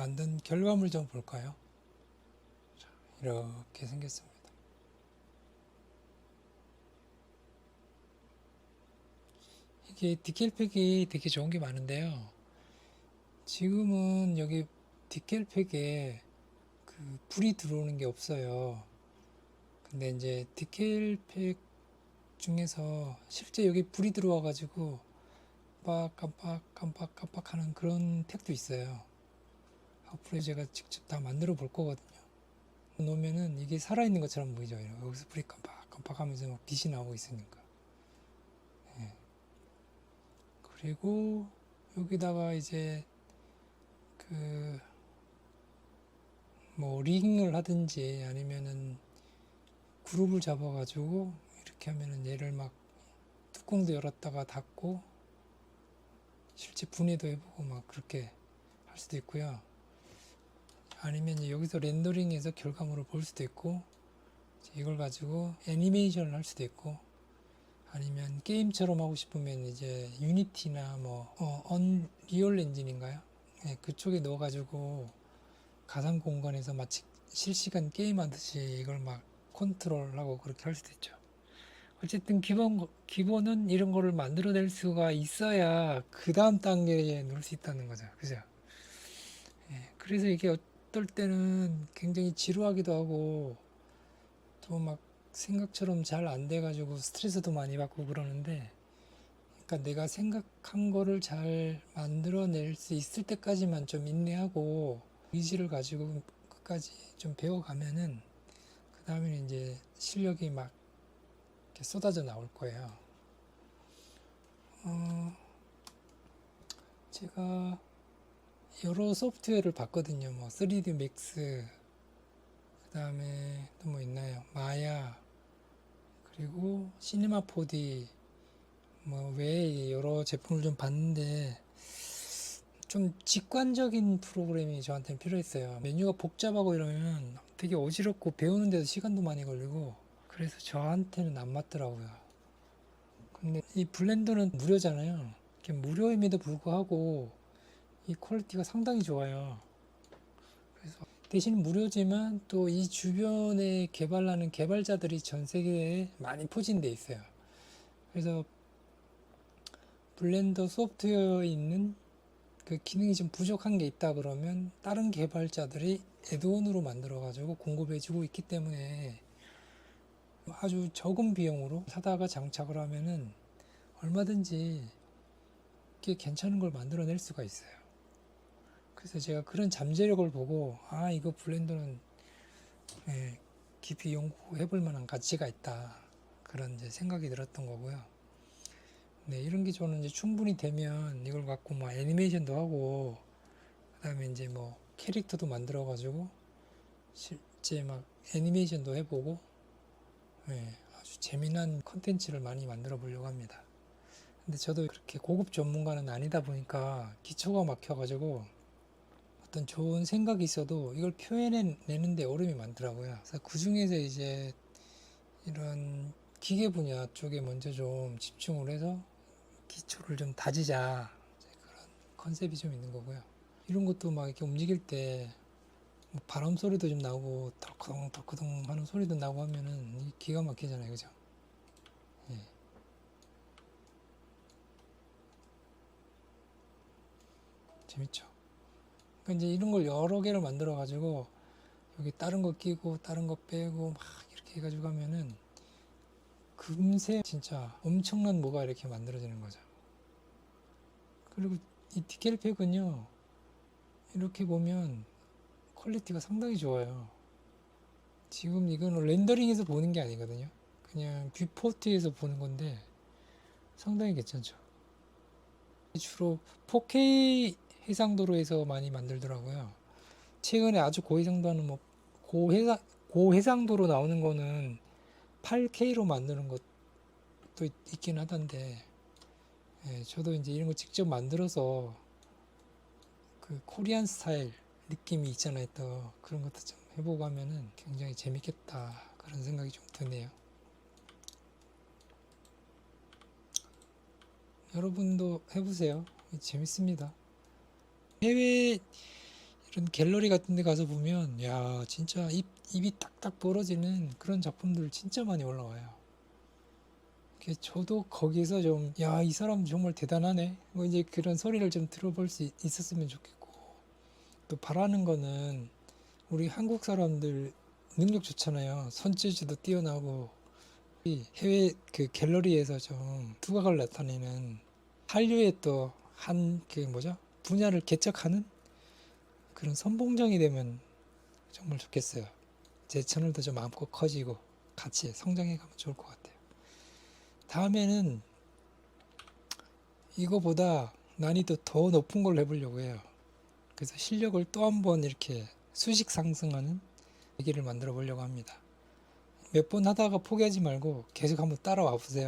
만든 결과물 좀 볼까요? 자, 이렇게 생겼습니다. 이게 디켈팩이 되게 좋은 게 많은데요. 지금은 여기 디켈팩에 그 불이 들어오는 게 없어요. 근데 이제 디켈팩 중에서 실제 여기 불이 들어와 가지고 깜빡 깜빡 깜빡 깜빡 하는 그런 팩도 있어요. 앞으로 제가 직접 다 만들어 볼 거거든요. 놓으면은 이게 살아있는 것처럼 보이죠. 여기서 불이 깜빡 깜빡 하면서 막 빛이 나오고 있으니까. 예. 그리고 여기다가 이제 그 뭐 링을 하든지 아니면은 그룹을 잡아가지고 이렇게 하면은 얘를 막 뚜껑도 열었다가 닫고 실제 분해도 해보고 막 그렇게 할 수도 있고요. 아니면 여기서 렌더링해서 결과물을 볼 수도 있고 이걸 가지고 애니메이션을 할 수도 있고 아니면 게임처럼 하고 싶으면 이제 유니티나 뭐 어, 언리얼 엔진인가요? 네, 그쪽에 넣어가지고 가상 공간에서 마치 실시간 게임하듯이 이걸 막 컨트롤하고 그렇게 할 수도 있죠. 어쨌든 기본 기본은 이런 거를 만들어낼 수가 있어야 그 다음 단계에 놓을 수 있다는 거죠. 그죠? 예, 그래서 이게 어떨 때는 굉장히 지루하기도 하고 또 막 생각처럼 잘 안 돼가지고 스트레스도 많이 받고 그러는데 그러니까 내가 생각한 거를 잘 만들어낼 수 있을 때까지만 좀 인내하고 의지를 가지고 끝까지 좀 배워가면은 그 다음에는 이제 실력이 막 이렇게 쏟아져 나올 거예요. 어, 제가 여러 소프트웨어를 봤거든요. 뭐 3D 맥스, 그 다음에 또 뭐 있나요? 마야, 그리고 시네마 4D, 뭐 외에 여러 제품을 좀 봤는데 좀 직관적인 프로그램이 저한테는 필요했어요. 메뉴가 복잡하고 이러면 되게 어지럽고 배우는 데도 시간도 많이 걸리고 그래서 저한테는 안 맞더라고요. 근데 이 블렌더는 무료잖아요. 무료임에도 불구하고 이 퀄리티가 상당히 좋아요. 그래서 대신 무료지만 또 이 주변에 개발하는 개발자들이 전 세계에 많이 포진돼 있어요. 그래서 블렌더 소프트웨어에 있는 그 기능이 좀 부족한 게 있다 그러면 다른 개발자들이 애드온으로 만들어 가지고 공급해 주고 있기 때문에 아주 적은 비용으로 사다가 장착을 하면은 얼마든지 꽤 괜찮은 걸 만들어낼 수가 있어요. 그래서 제가 그런 잠재력을 보고 아 이거 블렌더는 예, 깊이 연구해 볼 만한 가치가 있다 그런 이제 생각이 들었던 거고요. 네 이런 게 저는 이제 충분히 되면 이걸 갖고 뭐 애니메이션도 하고 그 다음에 이제 뭐 캐릭터도 만들어 가지고 실제 막 애니메이션도 해보고 예, 아주 재미난 컨텐츠를 많이 만들어 보려고 합니다. 근데 저도 그렇게 고급 전문가는 아니다 보니까 기초가 막혀가지고 어떤 좋은 생각이 있어도 이걸 표현해내는데 어려움이 많더라고요. 그래서 그 중에서 이제 이런 기계 분야 쪽에 먼저 좀 집중을 해서 기초를 좀 다지자 그런 컨셉이 좀 있는 거고요. 이런 것도 막 이렇게 움직일 때뭐 바람 소리도 좀 나오고 덜컹 덜컹 하는 소리도 나고 하면은 이 기가 막히잖아요, 그죠? 예. 재밌죠? 그러니까 이제 이런 걸 여러 개를 만들어 가지고 여기 다른 거 끼고 다른 거 빼고 막 이렇게 해가지고 하면은 금세 진짜 엄청난 뭐가 이렇게 만들어지는 거죠. 그리고 이 디켈 팩은요 이렇게 보면 퀄리티가 상당히 좋아요. 지금 이거는 렌더링에서 보는 게 아니거든요. 그냥 뷰포트에서 보는 건데 상당히 괜찮죠. 주로 4K 해상도로에서 많이 만들더라고요. 최근에 아주 고해상도는 뭐 고해상 고해상도로 나오는 거는 8K로 만드는 것도 있, 있긴 하던데 예, 저도 이제 이런 거 직접 만들어서 그 코리안 스타일 느낌이 있잖아요. 또 그런 것도 좀 해보고 하면은 굉장히 재밌겠다 그런 생각이 좀 드네요. 여러분도 해보세요. 재밌습니다 해외 이런 갤러리 같은 데 가서 보면 야 진짜 입, 입이 딱딱 벌어지는 그런 작품들 진짜 많이 올라와요. 그 저도 거기서 좀 야 이 사람 정말 대단하네. 뭐 이제 그런 소리를 좀 들어볼 수 있- 있었으면 좋겠고. 또 바라는 거는 우리 한국 사람들 능력 좋잖아요. 손재주도 뛰어나고. 이 해외 그 갤러리에서 좀 두각을 나타내는 한류의 또 한 그 뭐죠 분야를 개척하는 그런 선봉장이 되면 정말 좋겠어요 제 채널도 좀 마음껏 커지고 같이 성장해 가면 좋을 것 같아요 다음에는 이거보다 난이도 더 높은 걸 해보려고 해요. 그래서 실력을 또 한 번 이렇게 수직 상승하는 얘기를 만들어 보려고 합니다. 몇 번 하다가 포기하지 말고 계속 한번 따라와 보세요.